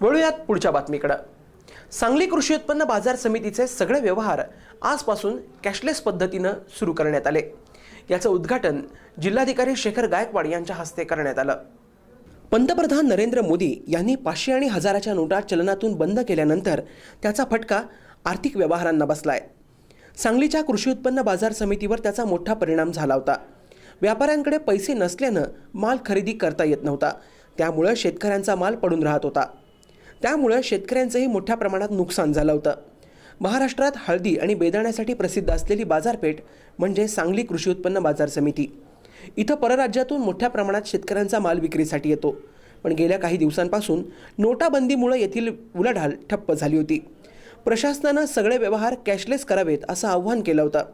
वळूयात पुढच्या बातमीकडं. सांगली कृषी उत्पन्न बाजार समितीचे सगळे व्यवहार आजपासून कॅशलेस पद्धतीनं सुरू करण्यात आले. याचं उद्घाटन जिल्हाधिकारी शेखर गायकवाड यांच्या हस्ते करण्यात आलं. पंतप्रधान नरेंद्र मोदी यांनी पाचशे आणि हजाराच्या नोटा चलनातून बंद केल्यानंतर त्याचा फटका आर्थिक व्यवहारांना बसलाय. सांगलीच्या कृषी उत्पन्न बाजार समितीवर त्याचा मोठा परिणाम झाला होता. व्यापाऱ्यांकडे पैसे नसल्यानं माल खरेदी करता येत नव्हता. त्यामुळं शेतकऱ्यांचा माल पडून राहत होता. त्यामुळं शेतकऱ्यांचंही मोठ्या प्रमाणात नुकसान झालं होतं. महाराष्ट्रात हळदी आणि बेदाण्यासाठी प्रसिद्ध असलेली बाजारपेठ म्हणजे सांगली कृषी उत्पन्न बाजार समिती. इथं परराज्यातून मोठ्या प्रमाणात शेतकऱ्यांचा माल विक्रीसाठी येतो. पण गेल्या काही दिवसांपासून नोटाबंदीमुळे येथील उलाढाल ठप्प झाली होती. प्रशासनानं सगळे व्यवहार कॅशलेस करावेत असं आव्हान केलं होतं.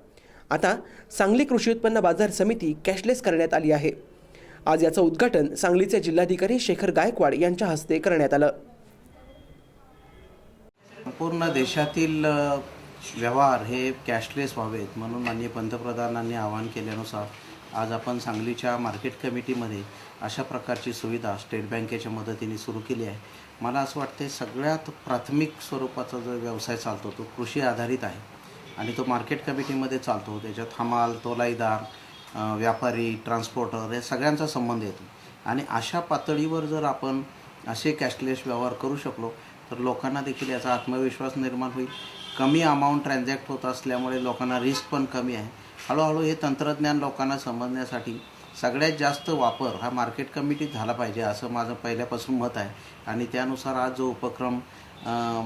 आता सांगली कृषी उत्पन्न बाजार समिती कॅशलेस करण्यात आली आहे. आज याचं उद्घाटन सांगलीचे जिल्हाधिकारी शेखर गायकवाड यांच्या हस्ते करण्यात आलं. संपूर्ण देशातील व्यवहार हे कॅशलेस व्हावेत म्हणून माननीय पंतप्रधानांनी आवाहन केल्यानुसार आज आपण सांगलीच्या मार्केट कमिटीमध्ये अशा प्रकारची सुविधा स्टेट बँकेच्या मदतीने सुरू केली आहे. मला असं वाटते सगळ्यात प्राथमिक स्वरूपाचा जो व्यवसाय चालतो तो कृषी आधारित आहे आणि तो मार्केट कमिटीमध्ये चालतो. त्याच्यात हमाल तोलाईदार व्यापारी ट्रान्सपोर्टर या सगळ्यांचा संबंध येतो. आणि अशा पातळीवर जर आपण असे कॅशलेस व्यवहार करू शकलो तर लोकांना देखील याचा आत्मविश्वास निर्माण होईल. कमी अमाऊंट ट्रान्झॅक्ट होत असल्यामुळे लोकांना रिस्क पण कमी आहे. हळूहळू हे तंत्रज्ञान लोकांना समजण्यासाठी सगळ्यात जास्त वापर हा मार्केट कमिटीत झाला पाहिजे असं माझं पहिल्यापासून मत आहे. आणि त्यानुसार आज जो उपक्रम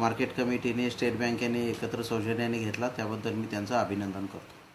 मार्केट कमिटीने स्टेट बँकेने एकत्र सौजन्याने घेतला त्याबद्दल मी त्यांचं अभिनंदन करतो.